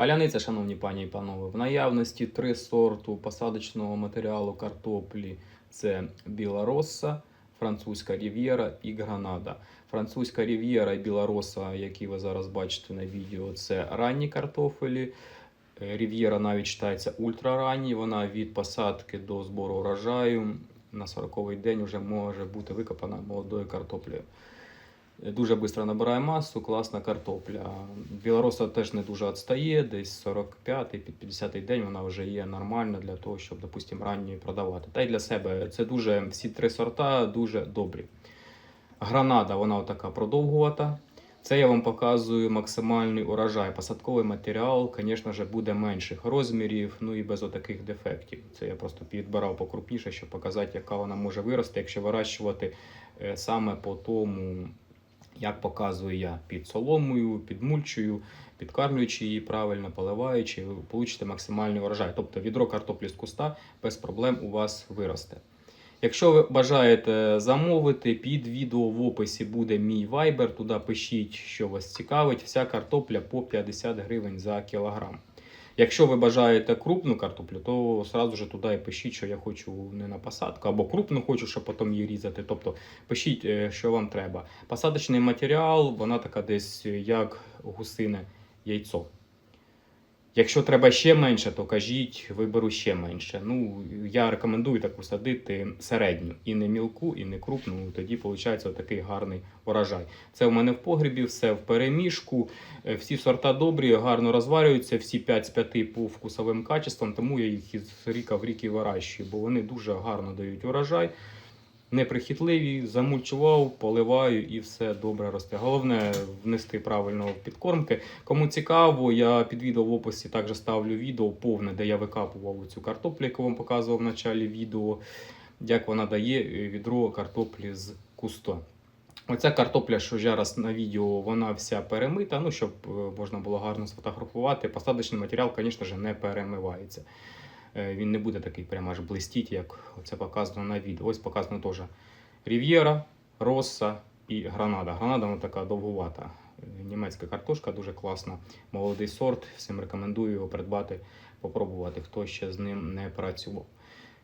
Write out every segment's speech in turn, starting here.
Паляниця, шановні пані і панове, в наявності три сорту посадочного матеріалу картоплі: це біла роса, французька рів'єра і гранада. Французька рів'єра і біла роса, які ви зараз бачите на відео, це ранні картофелі. Е, Рів'єра навіть вважається ультраранній. Вона від посадки до збору урожаю на 40-й день вже може бути викопана молодою картоплею. Дуже швидко набирає масу, класна картопля. Білороса теж не дуже відстає, десь 45-й, під 50-й день вона вже є нормальна для того, щоб, допустимо, ранньої продавати. Та й для себе це дуже всі три сорта дуже добрі. Гранада, вона така продовгувата. Це я вам показую максимальний урожай. Посадковий матеріал, звісно ж, буде менших розмірів, ну і без отаких дефектів. Це я просто підбирав покрупніше, щоб показати, яка вона може вирости, якщо вирощувати е, саме по тому, як показую я під соломою, під мульчою, підкармлюючи її правильно, поливаючи, ви получите максимальний урожай. Тобто відро картоплі з куста без проблем у вас виросте. Якщо ви бажаєте замовити, під відео в описі буде мій вайбер. Туди пишіть, що вас цікавить. Вся картопля по 50 гривень за кілограм. Якщо ви бажаєте крупну картоплю, то одразу ж туди і пишіть, що я хочу не на посадку, або крупну хочу, щоб потім її різати. Тобто пишіть, е, що вам треба. Посадочний матеріал, вона така десь як гусине яйцо. Якщо треба ще менше, то кажіть, виберу ще менше. Ну, я рекомендую таку садити середню. І не мілку, і не крупну. Тоді виходить такий гарний урожай. Це в мене в погрібі, все в переміжку. Е, Всі сорта добрі, гарно розварюються, всі 5 з 5 по вкусовим качествам, тому я їх із ріка в рік і вирощую, бо вони дуже гарно дають урожай. Неприхітливі, замульчував, поливаю і все добре росте. Головне внести правильно в підкормки. Кому цікаво, я під відео в описі також ставлю відео повне, де я викапував цю картоплю, яку вам показував в началі відео, як вона дає е, відро картоплі з куста. Оця картопля, що зараз на відео, вона вся перемита, ну, щоб е, можна було гарно сфотографувати. Посадочний матеріал, звісно ж, не перемивається. Е, Він не буде такий прямо аж блистіть, як це показано на відео. Ось показано теж Рів'єра, Росса і Гранада. Гранада вона така довгувата. Німецька картошка дуже класна. Молодий сорт. Всім рекомендую його придбати, попробувати, хто ще з ним не працював.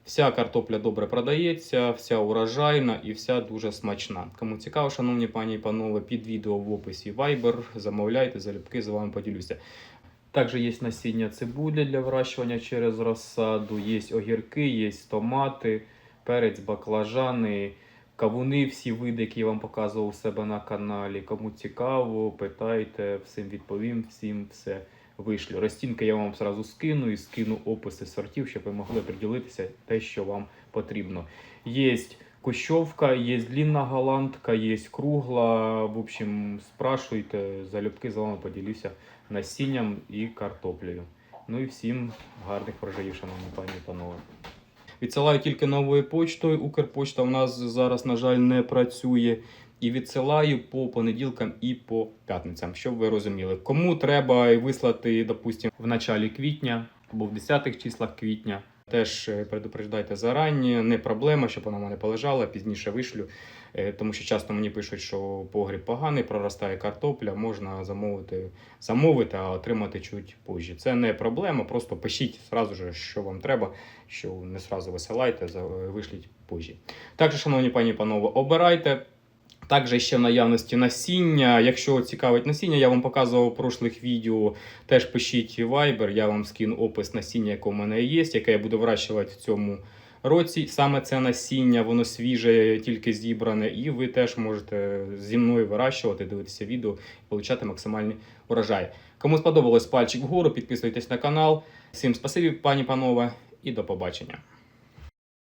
Вся картопля добре продається, вся урожайна і вся дуже смачна. Кому цікаво, шановні пані і панове, під відео в описі Viber, замовляйте, залюбки з вами поділюся. Також є насіння цибулі для вирощування через розсаду, є огірки, є томати, перець, баклажани, кавуни, всі види, які я вам показував у себе на каналі. Кому цікаво, питайте, всім відповім, всім все вишлю. Розцінки я вам зразу скину і скину описи сортів, щоб ви могли приділитися те, що вам потрібно. Є кущовка, є длинна голландка, є кругла. В общем, спрашуйте, залюбки з вами поділюся насінням і картоплею. Ну і всім гарних врожаїв, шановні пані і панове. Відсилаю тільки новою почтою. Укрпочта у нас зараз, на жаль, не працює. І відсилаю по понеділкам і по п'ятницям, щоб ви розуміли. Кому треба вислати, допустимо, в началі квітня або в 10-х числах квітня. Теж е, предупреждайте зарані, не проблема, щоб вона в мене полежала, пізніше вишлю. Е, Тому що часто мені пишуть, що погріб поганий, проростає картопля, можна замовити, замовити, а отримати чуть позже. Це не проблема, просто пишіть зразу же, що вам треба, що не зразу висилайте, за- вишліть позже. Також, шановні пані і панове, обирайте. Також ще в наявності насіння. Якщо цікавить насіння, я вам показував в прошлих відео. Теж пишіть Viber, я вам скину опис насіння, яке у мене є, яке я буду вирощувати в цьому році. Саме це насіння, воно свіже, тільки зібране, і ви теж можете зі мною вирощувати, дивитися відео і отримати максимальний урожай. Кому сподобалось пальчик вгору, підписуйтесь на канал. Всім спасибі, пані панове, і до побачення.